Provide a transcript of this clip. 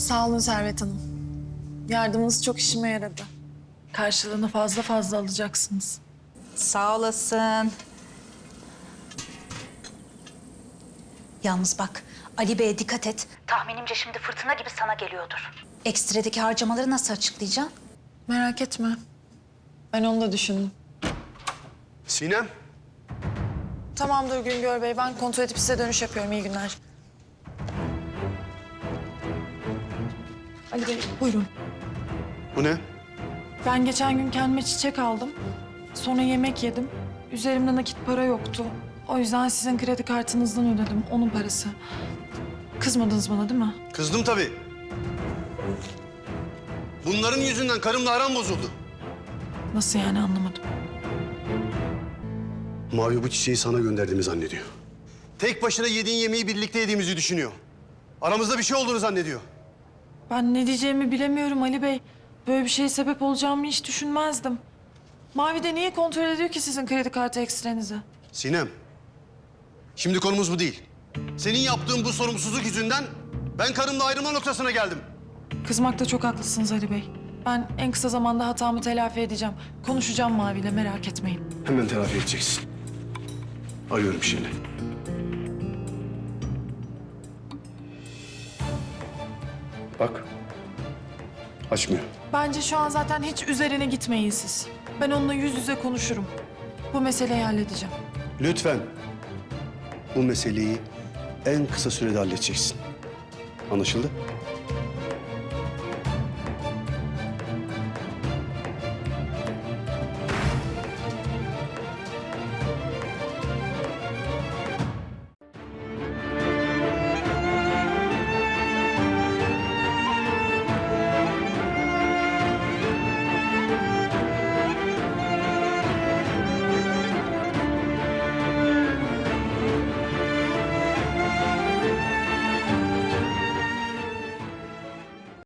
Sağ olun Servet Hanım. Yardımınız çok işime yaradı. Karşılığını fazla fazla alacaksınız. Sağ olasın. Yalnız bak Ali Bey'e dikkat et. Tahminimce şimdi fırtına gibi sana geliyordur. Ekstradaki harcamaları nasıl açıklayacaksın? Merak etme. Ben onu da düşündüm. Sinem, Tamamdır Güngör Bey. Ben kontrol edip size dönüş yapıyorum. İyi günler. Ali Bey buyurun. bu ne? Ben geçen gün kendime çiçek aldım. Sonra yemek yedim. Üzerimde nakit para yoktu. O yüzden sizin kredi kartınızdan ödedim. Onun parası. Kızmadınız bana değil mi? Kızdım tabii. Bunların yüzünden karımla aram bozuldu. Nasıl yani anlamadım. Mavi bu çiçeği sana gönderdiğimi zannediyor. Tek başına yediğin yemeği birlikte yediğimizi düşünüyor. Aramızda bir şey olduğunu zannediyor. Ben ne diyeceğimi bilemiyorum Ali Bey. Böyle bir şeye sebep olacağımı hiç düşünmezdim. Mavi de niye kontrol ediyor ki sizin kredi kartı ekstrenizi? Sinem, şimdi konumuz bu değil. Senin yaptığın bu sorumsuzluk yüzünden ben karımla ayrılma noktasına geldim. Kızmakta çok haklısınız Ali Bey. Ben en kısa zamanda hatamı telafi edeceğim. Konuşacağım Mavi ile merak etmeyin. Hemen telafi edeceksin. Arıyorum şimdi. Bak. Açmıyor. Bence şu an zaten hiç üzerine gitmeyin siz. Ben onunla yüz yüze konuşurum. Bu meseleyi halledeceğim. Lütfen. Bu meseleyi en kısa sürede halledeceksin. Anlaşıldı?